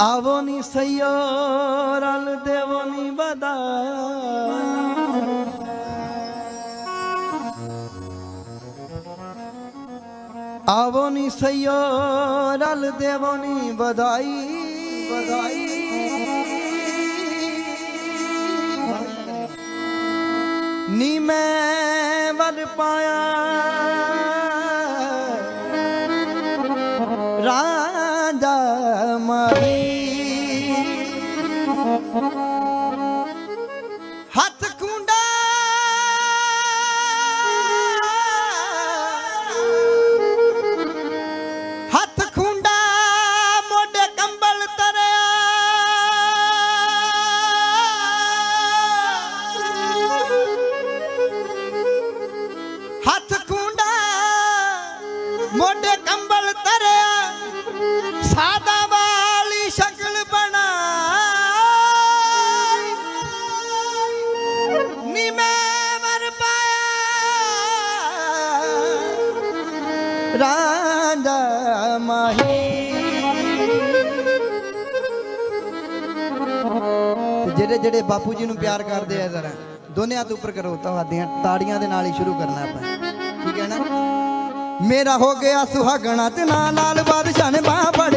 ਆਵੋ ਨੀ ਸਈਓ ਰਲ ਦੇਵੋ ਨੀ ਬਦਾ ਆਵੋ ਨੀ ਸਈਓ ਰਲ ਦੇਵੋ ਨੀ ਵਧਾਈ ਵਧਾਈ। ਨੀ ਮੈਂ ਵਰ ਪਾਇਆ। ਮੋਢੇ ਕੰਬਲ ਤਰਿਆ ਸਾਦਾ ਵਾਲੀ ਸ਼ਕਲ ਬਣਾ ਨੀ ਮੈਂ ਮਰ ਪਾਇਆ, ਰਾਂਝਾ ਮਾਹੀ। ਜਿਹੜੇ ਜਿਹੜੇ ਬਾਪੂ ਜੀ ਨੂੰ ਪਿਆਰ ਕਰਦੇ ਆ ਜ਼ਰਾ ਦੋਨੇ ਹੱਥ ਉੱਪਰ ਕਰੋ, ਤੁਹਾਡੀਆਂ ਤਾੜੀਆਂ ਦੇ ਨਾਲ ਹੀ ਸ਼ੁਰੂ ਕਰਨਾ ਆਪਾਂ। ਠੀਕ ਹੈ ਨਾ? ਮੇਰਾ ਹੋ ਗਿਆ ਸੁਹਾਗਣਾ ਤੇ ਨਾ ਨਾਲ ਬਾਦਸ਼ਾਹ ਨੇ ਬਾਹ ਫੜ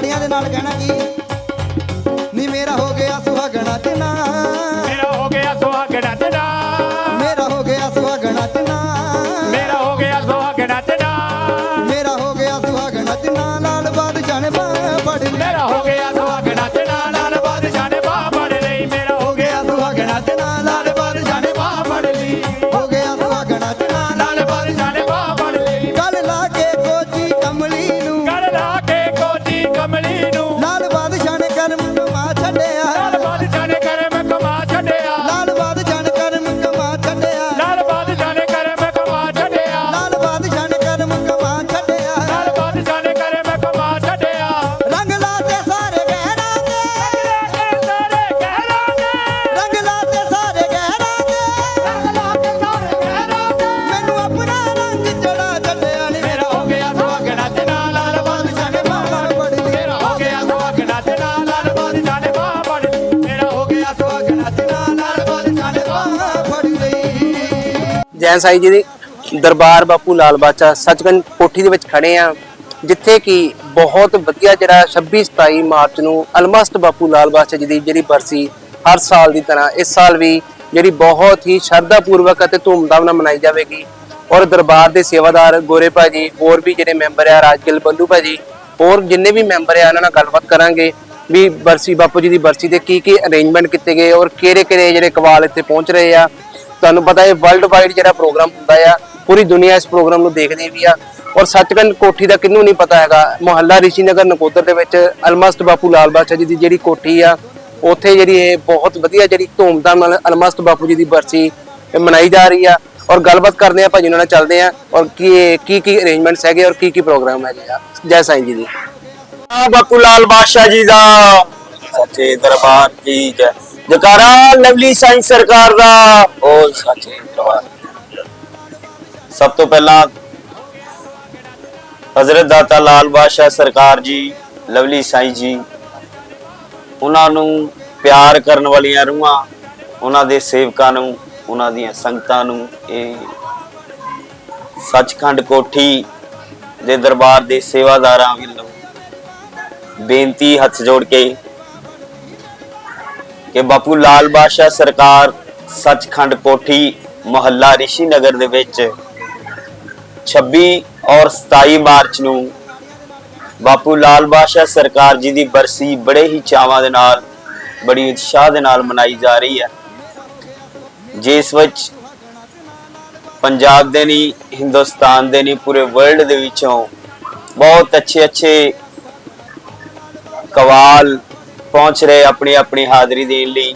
ਤਾੜੀਆਂ ਦੇ ਨਾਲ ਕਹਿਣਾ ਕੀ? ਨੀ ਮੇਰਾ ਹੋ ਗਿਆ ਸੁਹਾਗਣਾ ਤੇ ਨਾ ਲਈ ਸਾਈ ਜੀ ਦੀ ਦਰਬਾਰ ਬਾਪੂ ਲਾਲ ਬਾਚਾ ਸੱਚਖੰਡ ਕੋਠੀ ਦੇ ਵਿੱਚ ਖੜੇ ਆ, ਜਿੱਥੇ ਕਿ ਬਹੁਤ ਵਧੀਆ ਜਿਹੜਾ 26 27 ਮਾਰਚ ਨੂੰ ਅਲਮਸਟ ਬਾਪੂ ਲਾਲ ਬਾਚਾ ਜੀ ਦੀ ਜਿਹੜੀ ਬਰਸੀ ਹਰ ਸਾਲ ਦੀ ਤਰ੍ਹਾਂ, ਇਸ ਸਾਲ ਵੀ ਜਿਹੜੀ ਬਹੁਤ ਹੀ ਸ਼ਰਧਾ ਪੂਰਵਕ ਅਤੇ ਧੂਮਧਾਮ ਨਾਲ ਮਨਾਈ ਜਾਵੇਗੀ। ਔਰ ਦਰਬਾਰ ਦੇ ਸੇਵਾਦਾਰ ਗੋਰੇ ਭਾਜੀ, ਹੋਰ ਵੀ ਜਿਹੜੇ ਮੈਂਬਰ ਆ, ਰਾਜਗਿਲ ਬੱਲੂ ਭਾਜੀ, ਹੋਰ ਜਿੰਨੇ ਵੀ ਮੈਂਬਰ ਆ, ਉਹਨਾਂ ਨਾਲ ਗੱਲਬਾਤ ਕਰਾਂਗੇ ਵੀ ਬਰਸੀ, ਬਾਪੂ ਜੀ ਦੀ ਬਰਸੀ ਦੇ ਕੀ ਕੀ ਅਰੇਂਜਮੈਂਟ ਕੀਤੇ ਗਏ ਔਰ ਕਿਹੜੇ ਕਿਹੜੇ ਜਿਹੜੇ ਕਵਾਲ ਇੱਥੇ ਪਹੁੰਚ ਰਹੇ ਆ। ਤੁਹਾਨੂੰ ਪਤਾ ਹੈ ਵਰਲਡ ਵਾਈਡ ਜਿਹੜਾ ਪ੍ਰੋਗਰਾਮ ਹੁੰਦਾ ਆ ਪੂਰੀ ਦੁਨੀਆ ਇਸ ਪ੍ਰੋਗਰਾਮ ਨੂੰ ਦੇਖਦੀ ਵੀ ਆ। ਔਰ ਸੱਚਖੰਡ ਕੋਠੀ ਦਾ ਕਿੰਨੂੰ ਨਹੀਂ ਪਤਾ ਹੈਗਾ ਮੁਹੱਲਾ ਰਿਸ਼ੀ ਨਗਰ ਨਕੋਦਰ ਦੇ ਵਿੱਚ ਅਲਮਸਤ ਬਾਪੂ ਲਾਲ ਬਾਦਸ਼ਾਹ ਜੀ ਦੀ ਜਿਹੜੀ ਕੋਠੀ ਆ ਉੱਥੇ ਜਿਹੜੀ ਇਹ ਬਹੁਤ ਵਧੀਆ ਜਿਹੜੀ ਧੂਮਧਾਮ ਨਾਲ ਅਲਮਸਤ ਬਾਪੂ ਜੀ ਦੀ ਬਰਸੀ ਇਹ ਮਨਾਈ ਜਾ ਰਹੀ ਆ। ਔਰ ਗੱਲਬਾਤ ਕਰਦੇ ਆ ਭਾਜੀ ਉਹਨਾਂ ਨਾਲ ਚੱਲਦੇ ਆ ਔਰ ਕੀ ਕੀ ਕੀ ਅਰੇਂਜਮੈਂਟਸ ਹੈਗੇ ਔਰ ਕੀ ਕੀ ਪ੍ਰੋਗਰਾਮ ਹੈਗੇ ਆ। ਜੈ ਸਾਈਂ ਜੀ ਦੀ। ਬਾਪੂ ਲਾਲ ਬਾਦਸ਼ਾਹ ਜੀ ਦਾ। ਸੱਚੇ ਦਰਬਾਰ ਕੀ ਜੈ। ਜਕਾਰਾ, ਲਵਲੀ ਸਾਈਂ ਸਰਕਾਰ ਦਾ। ਉਹ ਸੱਚੇ ਦਰਬਾਰ ਸਭ ਤੋਂ ਪਹਿਲਾਂ ਹਜ਼ਰਤ ਦਾਤਾ ਲਾਲ ਬਾਦਸ਼ਾਹ ਸਰਕਾਰ ਜੀ, ਲਵਲੀ ਸਾਈਂ ਜੀ, ਉਹਨਾਂ ਨੂੰ ਪਿਆਰ ਕਰਨ ਵਾਲੀਆਂ ਰੂਹਾਂ, ਉਹਨਾਂ ਦੇ ਸੇਵਕਾਂ ਨੂੰ, ਉਹਨਾਂ ਦੀਆਂ ਸੰਗਤਾਂ ਨੂੰ, ਇਹ ਸੱਚਖੰਡ ਕੋਠੀ ਦੇ ਦਰਬਾਰ ਦੇ ਸੇਵਾਦਾਰਾਂ ਵੱਲੋਂ ਬੇਨਤੀ ਹੱਥ ਜੋੜ ਕੇ ਕਿ ਬਾਪੂ ਲਾਲ ਬਾਦਸ਼ਾਹ ਸਰਕਾਰ ਸੱਚਖੰਡ ਕੋਠੀ ਮੁਹੱਲਾ ਰਿਸ਼ੀ ਨਗਰ ਦੇ ਵਿੱਚ 26 ਔਰ 27 ਮਾਰਚ ਨੂੰ ਬਾਪੂ ਲਾਲ ਬਾਦਸ਼ਾਹ ਸਰਕਾਰ ਜੀ ਦੀ ਬਰਸੀ ਬੜੇ ਹੀ ਚਾਵਾਂ ਦੇ ਨਾਲ, ਬੜੀ ਉਤਸ਼ਾਹ ਦੇ ਨਾਲ ਮਨਾਈ ਜਾ ਰਹੀ ਹੈ। ਜਿਸ ਵਿੱਚ ਪੰਜਾਬ ਦੇ ਨਹੀਂ, ਹਿੰਦੁਸਤਾਨ ਦੇ ਨਹੀਂ, ਪੂਰੇ ਵਰਲਡ ਦੇ ਵਿੱਚੋਂ ਬਹੁਤ ਅੱਛੇ ਅੱਛੇ ਕਵਾਲ ਪਹੁੰਚ ਰਹੇ ਆਪਣੀ ਆਪਣੀ ਹਾਜ਼ਰੀ ਦੇਣ ਲਈ।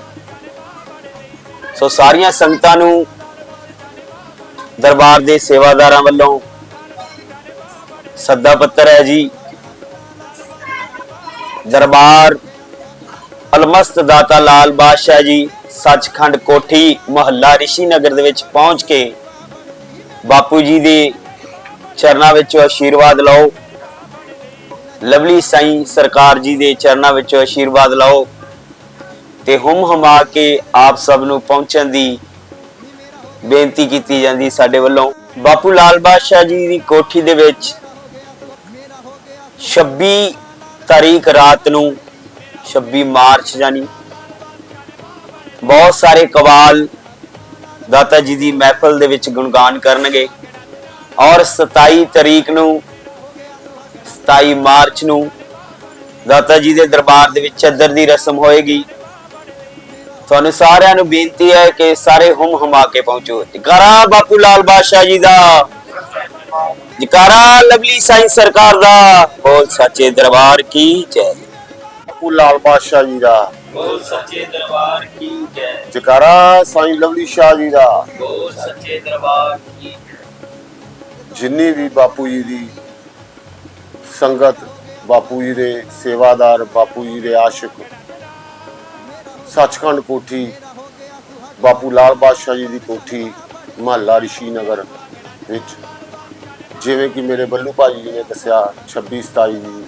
ਸੋ ਸਾਰੀਆਂ ਸੰਗਤਾਂ ਨੂੰ ਦਰਬਾਰ ਦੇ ਸੇਵਾਦਾਰਾਂ ਵੱਲੋਂ ਸੱਦਾ ਪੱਤਰ ਹੈ ਜੀ। ਦਰਬਾਰ ਅਲਮਸਤ ਦਾਤਾ ਲਾਲ ਬਾਦਸ਼ਾਹ ਜੀ ਸੱਚਖੰਡ ਕੋਠੀ ਮੁਹੱਲਾ ਰਿਸ਼ੀ ਨਗਰ ਦੇ ਵਿੱਚ ਪਹੁੰਚ ਕੇ ਬਾਪੂ ਜੀ ਦੇ ਚਰਨਾਂ ਵਿੱਚ ਆਸ਼ੀਰਵਾਦ ਲਓ। ਲਵਲੀ ਸਾਈਂ, ਸਰਕਾਰ ਜੀ ਦੇ ਚਰਨਾਂ ਵਿੱਚ ਆਸ਼ੀਰਵਾਦ ਲਓ ਤੇ ਹੁਮ ਹਮਾ ਕੇ ਆਪ ਸਭ ਨੂੰ ਪਹੁੰਚਣ ਦੀ ਬੇਨਤੀ ਕੀਤੀ ਜਾਂਦੀ ਸਾਡੇ ਵੱਲੋਂ। ਬਾਪੂ ਲਾਲ ਬਾਦਸ਼ਾਹ ਜੀ ਦੀ ਕੋਠੀ ਦੇ ਵਿੱਚ 26 ਤਾਰੀਖ ਰਾਤ ਨੂੰ 26 ਮਾਰਚ ਜਾਨੀ ਬਹੁਤ ਸਾਰੇ ਕਵਾਲ ਦਾਤਾ ਜੀ ਦੀ ਮਹਿਫਲ ਦੇ ਵਿੱਚ ਗੁਣਗਾਨ ਕਰਨਗੇ ਔਰ 27 ਤਾਰੀਖ ਨੂੰ 27 ਮਾਰਚ ਨੂੰ ਦਾਤਾ ਜੀ ਦੇ ਦਰਬਾਰ ਦੇ ਵਿੱਚ ਚੱਦਰ ਦੀ ਰਸਮ ਹੋਏਗੀ। ਤੁਹਾਨੂੰ ਸਾਰਿਆਂ ਨੂੰ ਬੇਨਤੀ ਹੈ ਕਿ ਸਾਰੇ ਹੁਮ ਹਮਾ ਕੇ ਪਹੁੰਚੋ। ਜਕਾਰਾ ਬਾਪੂ ਲਾਲ ਬਾਦਸ਼ਾਹ ਜੀ ਦਾ। ਜਕਾਰਾ ਲਵਲੀ ਸਾਈਂ ਸਰਕਾਰ ਦਾ। ਬੋਲ ਸੱਚੇ ਦਰਬਾਰ ਕੀ ਜੈ। ਬਾਪੂ ਲਾਲ ਬਾਦਸ਼ਾਹ ਜੀ ਦਾ। ਬੋਲ ਸੱਚੇ ਦਰਬਾਰ ਕੀ ਜੈ। ਜਕਾਰਾ ਸਾਈਂ ਲਵਲੀ ਸ਼ਾਹ ਜੀ ਦਾ। ਬੋਲ ਸੱਚੇ ਦਰਬਾਰ ਕੀ ਜਿੰਨੀ ਵੀ ਬਾਪੂ ਜੀ ਦੀ ਸੰਗਤ ਬਾਪੂ ਜੀ ਦੇ ਸੇਵਾਦਾਰ, ਬਾਪੂ ਜੀ ਦੇ ਆਸ਼ਿਕ, ਸੱਚਖੰਡ ਕੋਠੀ, ਬਾਪੂ ਲਾਲ ਬਾਦਸ਼ਾਹ ਜੀ ਦੀ ਕੋਠੀ, ਮਹੱਲਾ ਰਿਸ਼ੀ ਨਗਰ ਵਿੱਚ। ਜਿਵੇਂ ਕਿ ਮੇਰੇ ਬੱਲੂ ਭਾਈ ਜੀ ਨੇ ਦੱਸਿਆ 26 27 ਦੀ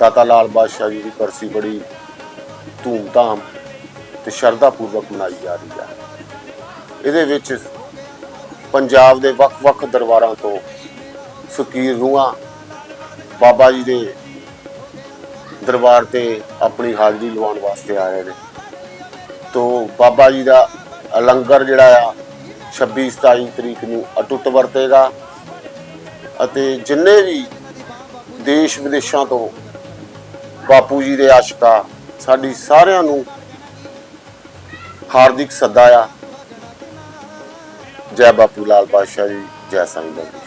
ਦਾਤਾ ਲਾਲ ਬਾਦਸ਼ਾਹ ਜੀ ਦੀ ਬਰਸੀ ਬੜੀ ਧੂਮਧਾਮ ਤੇ ਸ਼ਰਧਾ ਪੂਰਵਕ ਮਨਾਈ ਜਾ ਰਹੀ ਹੈ ਇਹਦੇ ਵਿੱਚ ਪੰਜਾਬ ਦੇ ਵੱਖ-ਵੱਖ ਦਰਬਾਰਾਂ ਤੋਂ ਫਕੀਰ ਰੂਹਾਂ ਬਾਬਾ ਜੀ ਦੇ ਦਰਬਾਰ ਤੇ ਆਪਣੀ ਹਾਜ਼ਰੀ ਲਵਾਉਣ ਵਾਸਤੇ ਆਏ ਨੇ। ਤੋਂ ਬਾਬਾ ਜੀ ਦਾ ਲੰਗਰ ਜਿਹੜਾ ਆ 26 27 ਤਰੀਕ ਨੂੰ ਅਟੁੱਟ ਵਰਤੇਗਾ ਅਤੇ ਜਿੰਨੇ ਵੀ ਦੇਸ਼ ਵਿਦੇਸ਼ਾਂ ਤੋਂ ਬਾਪੂ ਜੀ ਦੇ ਆਸ਼ਿਕਾ, ਸਾਡੀ ਸਾਰਿਆਂ ਨੂੰ ਹਾਰਦਿਕ ਸੱਦਾ ਆ। ਜੈ ਬਾਪੂ ਲਾਲ ਪਾਤਸ਼ਾਹ ਜੀ, ਜੈ ਸਾਈਂ ਬਾਬਾ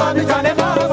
Baba Chanema.